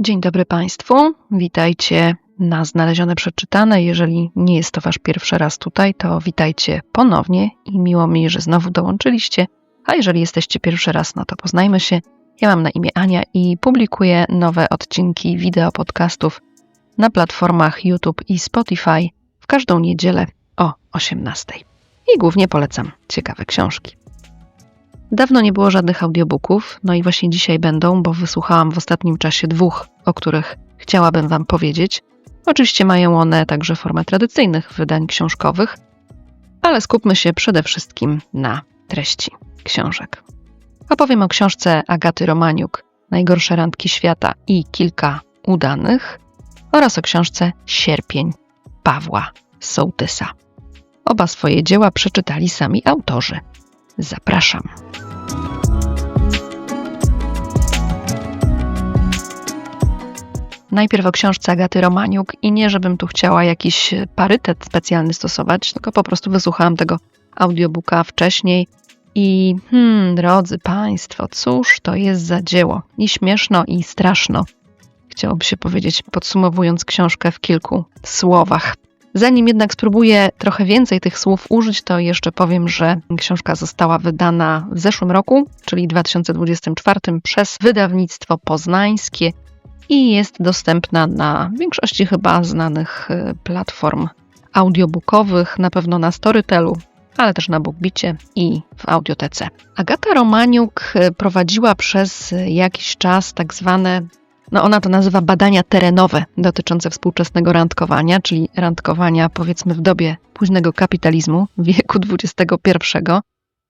Dzień dobry Państwu, witajcie na Znalezione Przeczytane. Jeżeli nie jest to Wasz pierwszy raz tutaj, to witajcie ponownie i miło mi, że znowu dołączyliście. A jeżeli jesteście pierwszy raz, no to poznajmy się. Ja mam na imię Ania i publikuję nowe odcinki wideo podcastów na platformach YouTube i Spotify w każdą niedzielę o 18. I głównie polecam ciekawe książki. Dawno nie było żadnych audiobooków, no i właśnie dzisiaj będą, bo wysłuchałam w ostatnim czasie dwóch, o których chciałabym Wam powiedzieć. Oczywiście mają one także formę tradycyjnych wydań książkowych, ale skupmy się przede wszystkim na treści książek. Opowiem o książce Agaty Romaniuk Najgorsze randki świata i kilka udanych oraz o książce Sierpień Pawła Sołtysa. Oba swoje dzieła przeczytali sami autorzy. Zapraszam. Najpierw o książce Agaty Romaniuk i nie, żebym tu chciała jakiś parytet specjalny stosować, tylko po prostu wysłuchałam tego audiobooka wcześniej i hmm, drodzy Państwo, cóż to jest za dzieło? I śmieszno, i straszno. Chciałoby się powiedzieć, podsumowując książkę w kilku słowach. Zanim jednak spróbuję trochę więcej tych słów użyć, to jeszcze powiem, że książka została wydana w zeszłym roku, czyli 2024, przez wydawnictwo poznańskie i jest dostępna na większości chyba znanych y, platform audiobookowych, na pewno na Storytelu, ale też na BookBicie i w audiotece. Agata Romaniuk y, prowadziła przez jakiś czas tak zwane no ona to nazywa badania terenowe dotyczące współczesnego randkowania, czyli randkowania powiedzmy w dobie późnego kapitalizmu, wieku XXI.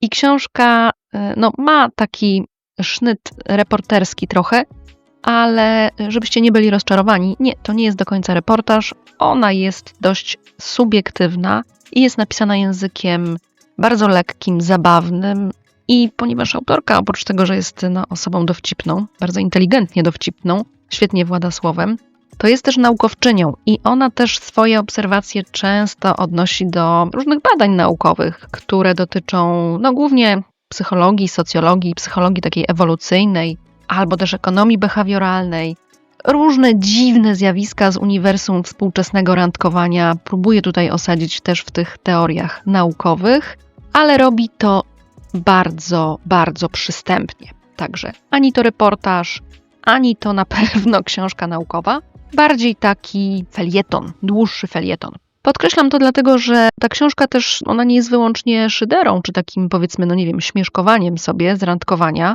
I książka e, no, ma taki sznyt reporterski trochę, ale żebyście nie byli rozczarowani, nie, to nie jest do końca reportaż. Ona jest dość subiektywna i jest napisana językiem bardzo lekkim, zabawnym, i ponieważ autorka, oprócz tego, że jest no, osobą dowcipną, bardzo inteligentnie dowcipną, świetnie włada słowem, to jest też naukowczynią i ona też swoje obserwacje często odnosi do różnych badań naukowych, które dotyczą no, głównie psychologii, socjologii, psychologii takiej ewolucyjnej, albo też ekonomii behawioralnej. Różne dziwne zjawiska z uniwersum współczesnego randkowania próbuje tutaj osadzić też w tych teoriach naukowych, ale robi to bardzo, bardzo przystępnie. Także ani to reportaż, ani to na pewno książka naukowa, bardziej taki felieton, dłuższy felieton. Podkreślam to dlatego, że ta książka też, ona nie jest wyłącznie szyderą, czy takim powiedzmy, no nie wiem, śmieszkowaniem sobie z randkowania,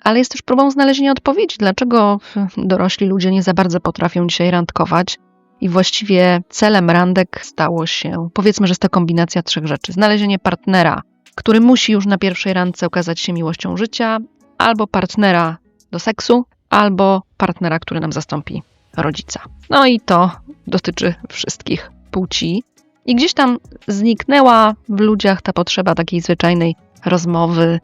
ale jest też próbą znalezienia odpowiedzi, dlaczego dorośli ludzie nie za bardzo potrafią dzisiaj randkować. I właściwie celem randek stało się, powiedzmy, że jest to kombinacja trzech rzeczy: znalezienie partnera, który musi już na pierwszej randce okazać się miłością życia, albo partnera do seksu, albo partnera, który nam zastąpi rodzica. No i to dotyczy wszystkich płci. I gdzieś tam zniknęła w ludziach ta potrzeba takiej zwyczajnej rozmowy,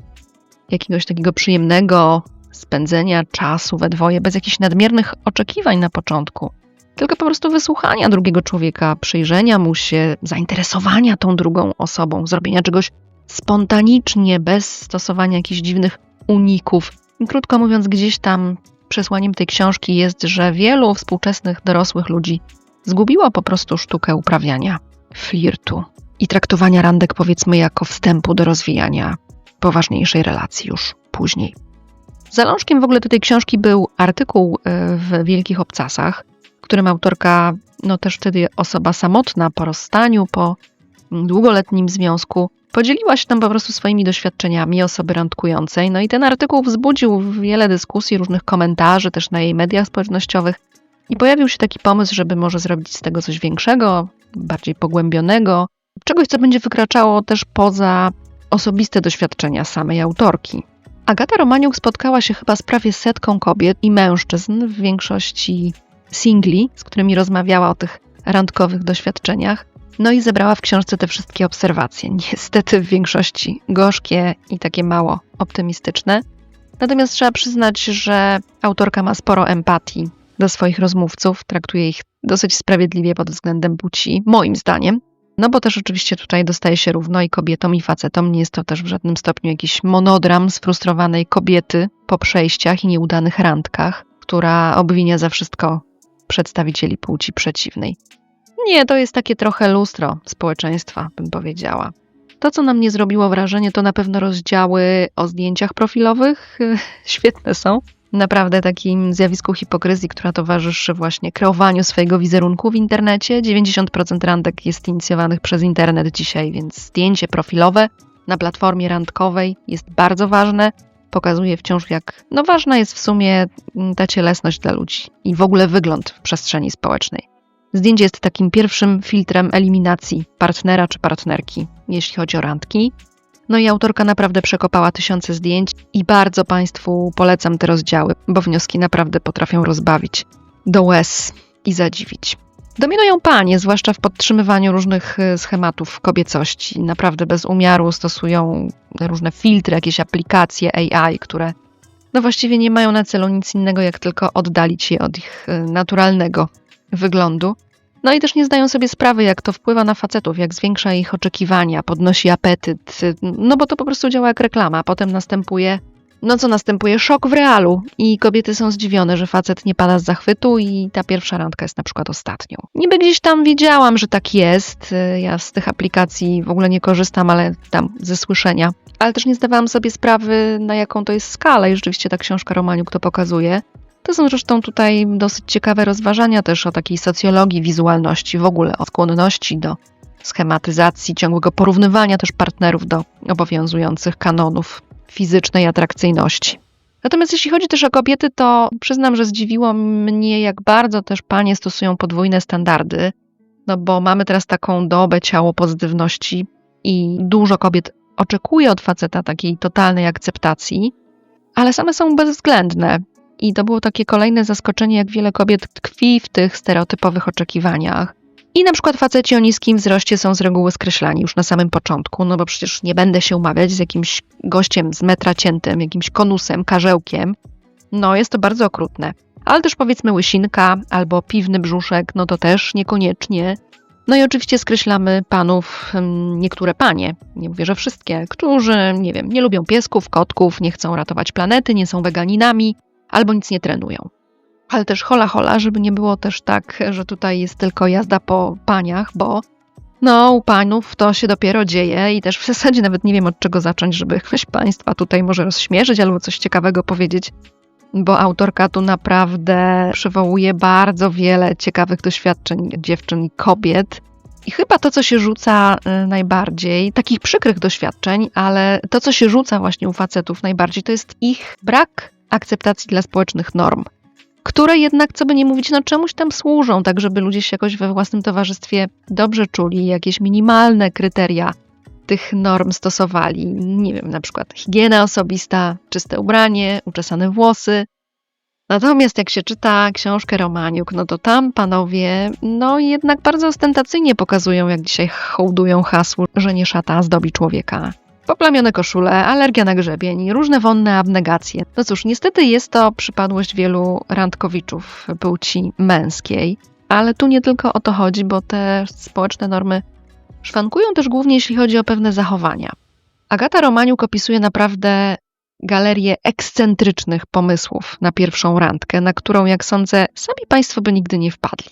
jakiegoś takiego przyjemnego spędzenia czasu we dwoje, bez jakichś nadmiernych oczekiwań na początku. Tylko po prostu wysłuchania drugiego człowieka, przyjrzenia mu się, zainteresowania tą drugą osobą, zrobienia czegoś spontanicznie, bez stosowania jakichś dziwnych uników. Krótko mówiąc, gdzieś tam przesłaniem tej książki jest, że wielu współczesnych dorosłych ludzi zgubiło po prostu sztukę uprawiania flirtu i traktowania randek powiedzmy jako wstępu do rozwijania poważniejszej relacji już później. Zalążkiem w ogóle do tej książki był artykuł e, w Wielkich Obcasach, w którym autorka, no też wtedy osoba samotna po rozstaniu, po długoletnim związku, Podzieliła się tam po prostu swoimi doświadczeniami osoby randkującej, no i ten artykuł wzbudził wiele dyskusji, różnych komentarzy też na jej mediach społecznościowych. I pojawił się taki pomysł, żeby może zrobić z tego coś większego, bardziej pogłębionego, czegoś, co będzie wykraczało też poza osobiste doświadczenia samej autorki. Agata Romaniuk spotkała się chyba z prawie setką kobiet i mężczyzn, w większości singli, z którymi rozmawiała o tych randkowych doświadczeniach. No i zebrała w książce te wszystkie obserwacje. Niestety w większości gorzkie i takie mało optymistyczne. Natomiast trzeba przyznać, że autorka ma sporo empatii do swoich rozmówców, traktuje ich dosyć sprawiedliwie pod względem płci, moim zdaniem. No bo też oczywiście tutaj dostaje się równo i kobietom, i facetom. Nie jest to też w żadnym stopniu jakiś monodram sfrustrowanej kobiety po przejściach i nieudanych randkach, która obwinia za wszystko przedstawicieli płci przeciwnej. Nie, to jest takie trochę lustro społeczeństwa, bym powiedziała. To, co na mnie zrobiło wrażenie, to na pewno rozdziały o zdjęciach profilowych. Świetne są. Naprawdę takim zjawisku hipokryzji, która towarzyszy właśnie kreowaniu swojego wizerunku w internecie. 90% randek jest inicjowanych przez internet dzisiaj, więc zdjęcie profilowe na platformie randkowej jest bardzo ważne. Pokazuje wciąż, jak no ważna jest w sumie ta cielesność dla ludzi i w ogóle wygląd w przestrzeni społecznej. Zdjęcie jest takim pierwszym filtrem eliminacji partnera czy partnerki, jeśli chodzi o randki. No i autorka naprawdę przekopała tysiące zdjęć i bardzo Państwu polecam te rozdziały, bo wnioski naprawdę potrafią rozbawić do łez i zadziwić. Dominują panie, zwłaszcza w podtrzymywaniu różnych e, schematów kobiecości. Naprawdę bez umiaru stosują różne filtry, jakieś aplikacje AI, które no właściwie nie mają na celu nic innego, jak tylko oddalić je od ich e, naturalnego wyglądu. No i też nie zdają sobie sprawy, jak to wpływa na facetów, jak zwiększa ich oczekiwania, podnosi apetyt, no bo to po prostu działa jak reklama. Potem następuje, no co następuje? Szok w realu i kobiety są zdziwione, że facet nie pada z zachwytu i ta pierwsza randka jest na przykład ostatnią. Niby gdzieś tam wiedziałam, że tak jest, ja z tych aplikacji w ogóle nie korzystam, ale tam ze słyszenia. Ale też nie zdawałam sobie sprawy, na jaką to jest skalę i rzeczywiście ta książka Romaniuk to pokazuje. To są zresztą tutaj dosyć ciekawe rozważania też o takiej socjologii wizualności, w ogóle o skłonności do schematyzacji, ciągłego porównywania też partnerów do obowiązujących kanonów fizycznej atrakcyjności. Natomiast jeśli chodzi też o kobiety, to przyznam, że zdziwiło mnie, jak bardzo też panie stosują podwójne standardy, no bo mamy teraz taką dobę ciało pozytywności i dużo kobiet oczekuje od faceta takiej totalnej akceptacji, ale same są bezwzględne. I to było takie kolejne zaskoczenie, jak wiele kobiet tkwi w tych stereotypowych oczekiwaniach. I na przykład faceci o niskim wzroście są z reguły skreślani już na samym początku, no bo przecież nie będę się umawiać z jakimś gościem z metra ciętym, jakimś konusem, karzełkiem. No jest to bardzo okrutne. Ale też powiedzmy łysinka albo piwny brzuszek, no to też niekoniecznie. No i oczywiście skreślamy panów, niektóre panie, nie mówię, że wszystkie, którzy, nie wiem, nie lubią piesków, kotków, nie chcą ratować planety, nie są weganinami, albo nic nie trenują. Ale też hola hola, żeby nie było też tak, że tutaj jest tylko jazda po paniach, bo no, u panów to się dopiero dzieje i też w zasadzie nawet nie wiem od czego zacząć, żeby ktoś państwa tutaj może rozśmierzyć albo coś ciekawego powiedzieć, bo autorka tu naprawdę przywołuje bardzo wiele ciekawych doświadczeń dziewczyn i kobiet. I chyba to, co się rzuca y, najbardziej, takich przykrych doświadczeń, ale to, co się rzuca właśnie u facetów najbardziej, to jest ich brak akceptacji dla społecznych norm, które jednak, co by nie mówić, no czemuś tam służą, tak żeby ludzie się jakoś we własnym towarzystwie dobrze czuli, jakieś minimalne kryteria tych norm stosowali. Nie wiem, na przykład higiena osobista, czyste ubranie, uczesane włosy. Natomiast jak się czyta książkę Romaniuk, no to tam panowie, no jednak bardzo ostentacyjnie pokazują, jak dzisiaj hołdują hasło, że nie szata zdobi człowieka. Poplamione koszule, alergia na grzebień, różne wonne abnegacje. No cóż, niestety jest to przypadłość wielu randkowiczów płci męskiej, ale tu nie tylko o to chodzi, bo te społeczne normy szwankują też głównie jeśli chodzi o pewne zachowania. Agata Romaniuk opisuje naprawdę galerię ekscentrycznych pomysłów na pierwszą randkę, na którą, jak sądzę, sami Państwo by nigdy nie wpadli.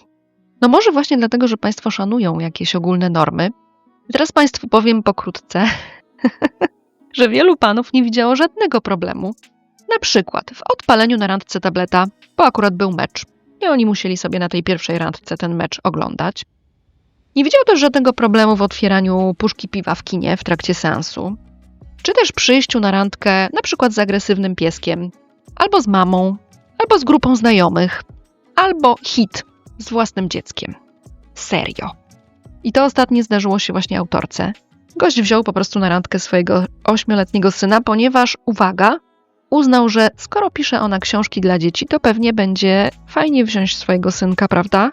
No może właśnie dlatego, że Państwo szanują jakieś ogólne normy. Teraz Państwu powiem pokrótce, że wielu panów nie widziało żadnego problemu. Na przykład w odpaleniu na randce tableta, bo akurat był mecz i oni musieli sobie na tej pierwszej randce ten mecz oglądać. Nie widział też żadnego problemu w otwieraniu puszki piwa w kinie w trakcie seansu, czy też przyjściu na randkę na przykład z agresywnym pieskiem, albo z mamą, albo z grupą znajomych, albo hit z własnym dzieckiem. Serio. I to ostatnie zdarzyło się właśnie autorce, Gość wziął po prostu na randkę swojego ośmioletniego syna, ponieważ, uwaga, uznał, że skoro pisze ona książki dla dzieci, to pewnie będzie fajnie wziąć swojego synka, prawda?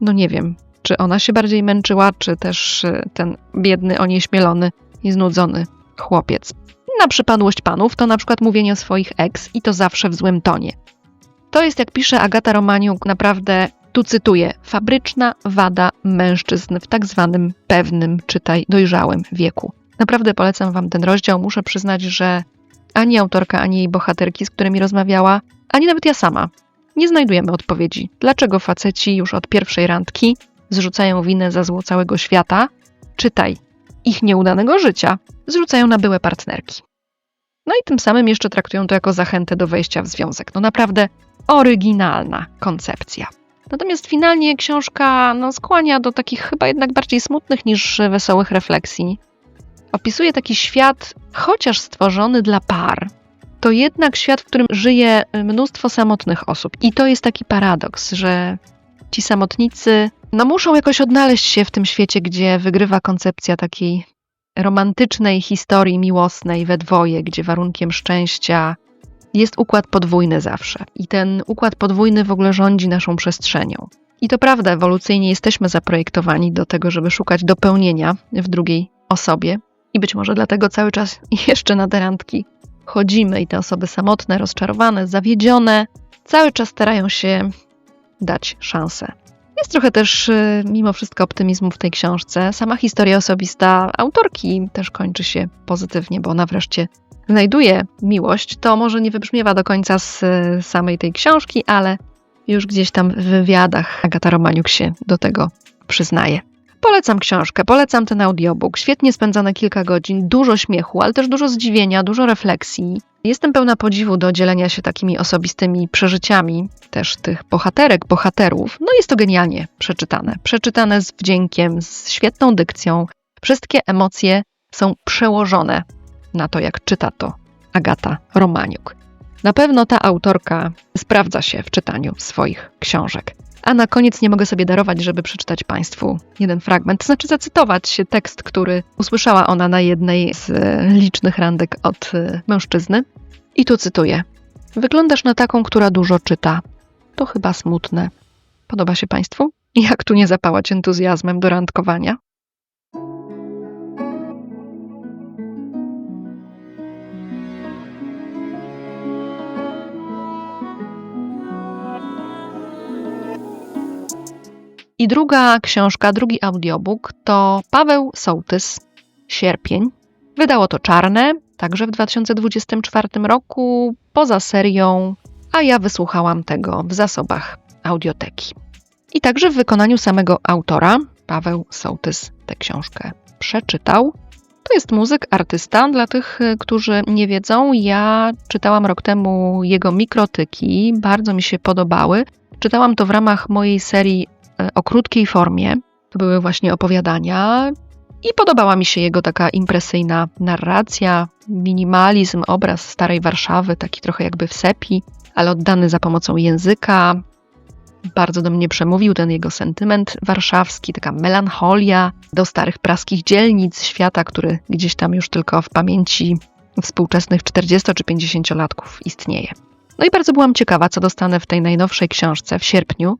No nie wiem, czy ona się bardziej męczyła, czy też e, ten biedny, onieśmielony i znudzony chłopiec. Na przypadłość panów to na przykład mówienie o swoich ex i to zawsze w złym tonie. To jest, jak pisze Agata Romaniuk, naprawdę tu cytuję: fabryczna wada mężczyzn w tak zwanym pewnym, czytaj dojrzałym wieku. Naprawdę polecam Wam ten rozdział. Muszę przyznać, że ani autorka, ani jej bohaterki, z którymi rozmawiała, ani nawet ja sama. Nie znajdujemy odpowiedzi, dlaczego faceci już od pierwszej randki zrzucają winę za zło całego świata, czytaj, ich nieudanego życia, zrzucają na byłe partnerki. No i tym samym jeszcze traktują to jako zachętę do wejścia w związek. No naprawdę oryginalna koncepcja. Natomiast finalnie książka no, skłania do takich chyba jednak bardziej smutnych niż wesołych refleksji. Opisuje taki świat, chociaż stworzony dla par, to jednak świat, w którym żyje mnóstwo samotnych osób. I to jest taki paradoks, że ci samotnicy no, muszą jakoś odnaleźć się w tym świecie, gdzie wygrywa koncepcja takiej romantycznej historii miłosnej we dwoje, gdzie warunkiem szczęścia jest układ podwójny zawsze. I ten układ podwójny w ogóle rządzi naszą przestrzenią. I to prawda, ewolucyjnie jesteśmy zaprojektowani do tego, żeby szukać dopełnienia w drugiej osobie. I być może dlatego cały czas jeszcze na te randki chodzimy i te osoby samotne, rozczarowane, zawiedzione, cały czas starają się dać szansę. Jest trochę też y, mimo wszystko optymizmu w tej książce. Sama historia osobista autorki też kończy się pozytywnie, bo ona wreszcie znajduje miłość. To może nie wybrzmiewa do końca z samej tej książki, ale już gdzieś tam w wywiadach Agata Romaniuk się do tego przyznaje. Polecam książkę, polecam ten audiobook. Świetnie spędzone kilka godzin, dużo śmiechu, ale też dużo zdziwienia, dużo refleksji. Jestem pełna podziwu do dzielenia się takimi osobistymi przeżyciami, też tych bohaterek, bohaterów. No jest to genialnie przeczytane. Przeczytane z wdziękiem, z świetną dykcją. Wszystkie emocje są przełożone na to, jak czyta to Agata Romaniuk. Na pewno ta autorka sprawdza się w czytaniu swoich książek. A na koniec nie mogę sobie darować, żeby przeczytać Państwu jeden fragment, to znaczy zacytować tekst, który usłyszała ona na jednej z licznych randek od e, mężczyzny. I tu cytuję: Wyglądasz na taką, która dużo czyta. To chyba smutne. Podoba się Państwu? Jak tu nie zapałać entuzjazmem do randkowania? I druga książka, drugi audiobook to Paweł Sołtys, Sierpień. Wydało to Czarne, także w 2024 roku, poza serią, a ja wysłuchałam tego w zasobach audioteki. I także w wykonaniu samego autora, Paweł Sołtys tę książkę przeczytał. To jest muzyk, artysta. Dla tych, którzy nie wiedzą, ja czytałam rok temu jego mikrotyki, bardzo mi się podobały. Czytałam to w ramach mojej serii o krótkiej formie. To były właśnie opowiadania i podobała mi się jego taka impresyjna narracja, minimalizm, obraz starej Warszawy, taki trochę jakby w sepi, ale oddany za pomocą języka. Bardzo do mnie przemówił ten jego sentyment warszawski, taka melancholia do starych praskich dzielnic świata, który gdzieś tam już tylko w pamięci współczesnych 40 czy 50-latków istnieje. No i bardzo byłam ciekawa, co dostanę w tej najnowszej książce w sierpniu.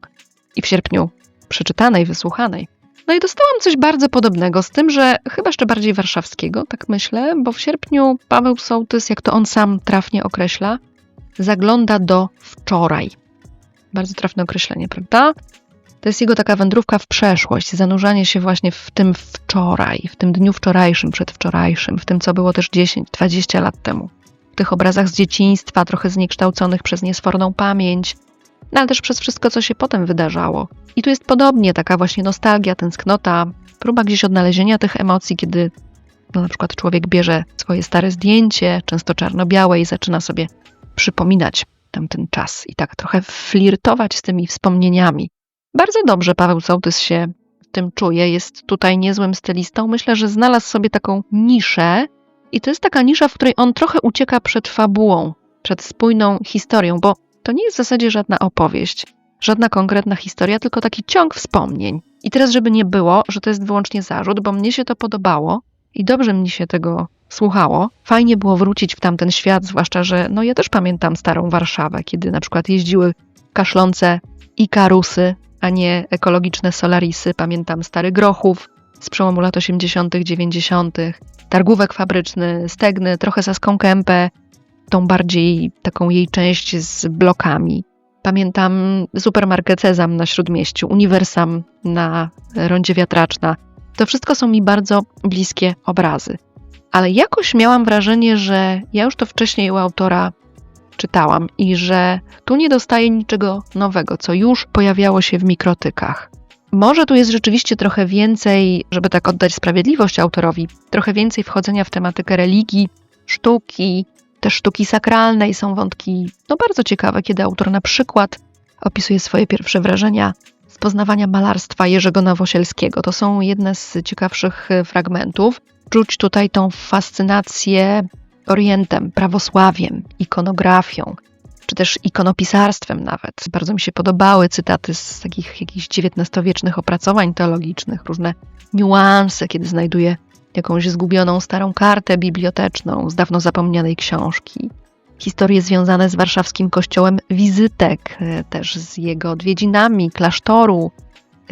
I w sierpniu przeczytanej, wysłuchanej. No i dostałam coś bardzo podobnego, z tym, że chyba jeszcze bardziej warszawskiego, tak myślę, bo w sierpniu Paweł Sołtys, jak to on sam trafnie określa, zagląda do wczoraj. Bardzo trafne określenie, prawda? To jest jego taka wędrówka w przeszłość, zanurzanie się właśnie w tym wczoraj, w tym dniu wczorajszym, przedwczorajszym, w tym, co było też 10-20 lat temu. W tych obrazach z dzieciństwa, trochę zniekształconych przez niesforną pamięć, no ale też przez wszystko, co się potem wydarzało. I tu jest podobnie taka właśnie nostalgia, tęsknota, próba gdzieś odnalezienia tych emocji, kiedy no, na przykład człowiek bierze swoje stare zdjęcie, często czarno-białe, i zaczyna sobie przypominać tamten czas i tak trochę flirtować z tymi wspomnieniami. Bardzo dobrze Paweł Sołtys się tym czuje, jest tutaj niezłym stylistą. Myślę, że znalazł sobie taką niszę i to jest taka nisza, w której on trochę ucieka przed fabułą, przed spójną historią, bo to nie jest w zasadzie żadna opowieść, żadna konkretna historia, tylko taki ciąg wspomnień. I teraz, żeby nie było, że to jest wyłącznie zarzut, bo mnie się to podobało i dobrze mi się tego słuchało. Fajnie było wrócić w tamten świat, zwłaszcza, że no ja też pamiętam starą Warszawę, kiedy na przykład jeździły kaszlące Ikarusy, a nie ekologiczne Solarisy. Pamiętam stary Grochów z przełomu lat 80., 90., targówek fabryczny, Stegny, trochę Saską Kępę, tą bardziej taką jej część z blokami. Pamiętam supermarket Cezam na Śródmieściu, Uniwersam na Rondzie Wiatraczna. To wszystko są mi bardzo bliskie obrazy. ale jakoś miałam wrażenie, że ja już to wcześniej u autora czytałam i że tu nie dostaję niczego nowego, co już pojawiało się w mikrotykach. Może tu jest rzeczywiście trochę więcej, żeby tak oddać sprawiedliwość autorowi, trochę więcej wchodzenia w tematykę religii, sztuki, też sztuki sakralnej. Są wątki no, bardzo ciekawe, kiedy autor na przykład opisuje swoje pierwsze wrażenia z poznawania malarstwa Jerzego Nowosielskiego. To są jedne z ciekawszych e, fragmentów. Czuć tutaj tą fascynację Orientem, prawosławiem, ikonografią, czy też ikonopisarstwem nawet. Bardzo mi się podobały cytaty z takich jakichś XIX-wiecznych opracowań teologicznych, różne niuanse, kiedy znajduje jakąś zgubioną starą kartę biblioteczną z dawno zapomnianej książki. Historie związane z warszawskim kościołem wizytek, e, też z jego odwiedzinami klasztoru,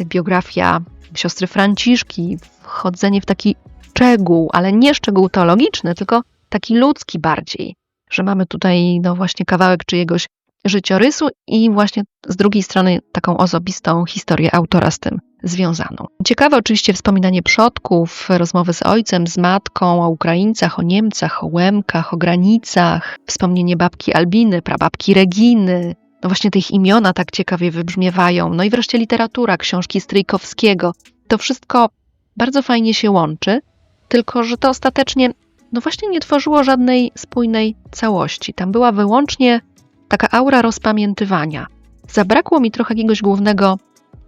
biografia siostry Franciszki, wchodzenie w taki szczegół, ale nie szczegół teologiczny, tylko taki ludzki bardziej, że mamy tutaj no właśnie kawałek czyjegoś życiorysu i właśnie z drugiej strony taką osobistą historię autora z tym związaną. Ciekawe oczywiście wspominanie przodków, rozmowy z ojcem, z matką, o Ukraińcach, o Niemcach, o Łemkach, o granicach, wspomnienie babki Albiny, prababki Reginy, no właśnie te ich imiona tak ciekawie wybrzmiewają, no i wreszcie literatura, książki Stryjkowskiego. To wszystko bardzo fajnie się łączy, tylko że to ostatecznie no właśnie nie tworzyło żadnej spójnej całości. Tam była wyłącznie taka aura rozpamiętywania. Zabrakło mi trochę jakiegoś głównego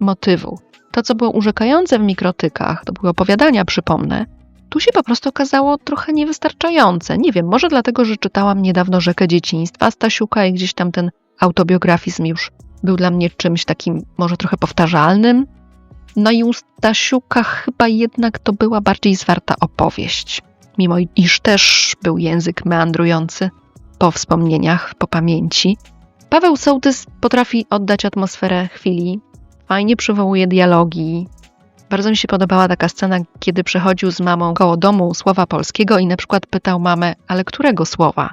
motywu. To, co było urzekające w mikrotykach, to były opowiadania, przypomnę, tu się po prostu okazało trochę niewystarczające. Nie wiem, może dlatego, że czytałam niedawno Rzekę Dzieciństwa Stasiuka i gdzieś tam ten autobiografizm już był dla mnie czymś takim może trochę powtarzalnym. No i u Stasiuka chyba jednak to była bardziej zwarta opowieść mimo iż też był język meandrujący po wspomnieniach, po pamięci. Paweł Sołtys potrafi oddać atmosferę chwili, fajnie przywołuje dialogi. Bardzo mi się podobała taka scena, kiedy przechodził z mamą koło domu słowa polskiego i na przykład pytał mamę, ale którego słowa?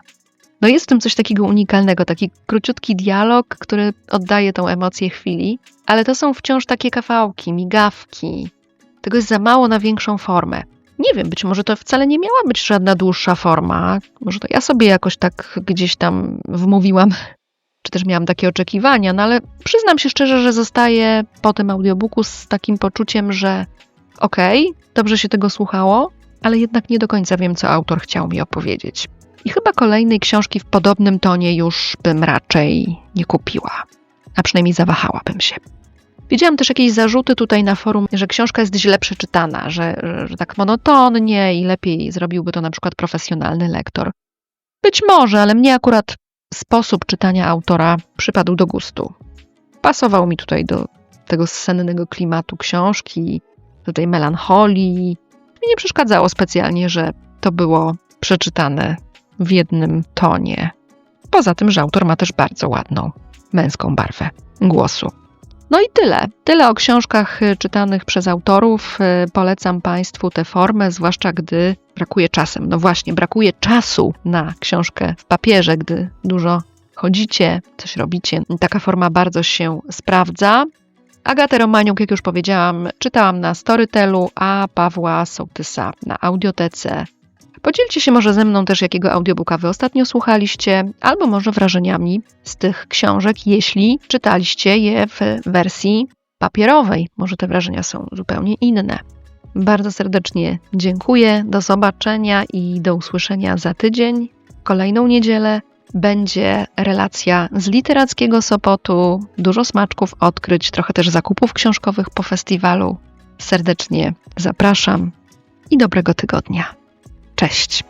No jest w tym coś takiego unikalnego, taki króciutki dialog, który oddaje tą emocję chwili, ale to są wciąż takie kawałki, migawki. Tego jest za mało na większą formę. Nie wiem, być może to wcale nie miała być żadna dłuższa forma. Może to ja sobie jakoś tak gdzieś tam wmówiłam, czy też miałam takie oczekiwania, no ale przyznam się szczerze, że zostaję po tym audiobooku z takim poczuciem, że okej, okay, dobrze się tego słuchało, ale jednak nie do końca wiem, co autor chciał mi opowiedzieć. I chyba kolejnej książki w podobnym tonie już bym raczej nie kupiła, a przynajmniej zawahałabym się. Widziałam też jakieś zarzuty tutaj na forum, że książka jest źle przeczytana, że, że, tak monotonnie i lepiej zrobiłby to na przykład profesjonalny lektor. Być może, ale mnie akurat sposób czytania autora przypadł do gustu. Pasował mi tutaj do tego sennego klimatu książki, do tej melancholii. Mi nie przeszkadzało specjalnie, że to było przeczytane w jednym tonie. Poza tym, że autor ma też bardzo ładną męską barwę głosu. No i tyle. Tyle o książkach y, czytanych przez autorów. Y, polecam Państwu tę formę, zwłaszcza gdy brakuje czasem. No właśnie, brakuje czasu na książkę w papierze, gdy dużo chodzicie, coś robicie. Taka forma bardzo się sprawdza. Agatę Romaniuk, jak już powiedziałam, czytałam na Storytelu, a Pawła Sołtysa na audiotece Podzielcie się może ze mną też, jakiego audiobooka wy ostatnio słuchaliście, albo może wrażeniami z tych książek, jeśli czytaliście je w wersji papierowej. Może te wrażenia są zupełnie inne. Bardzo serdecznie dziękuję. Do zobaczenia i do usłyszenia za tydzień. Kolejną niedzielę będzie relacja z literackiego Sopotu, dużo smaczków odkryć, trochę też zakupów książkowych po festiwalu. Serdecznie zapraszam i dobrego tygodnia. Cześć!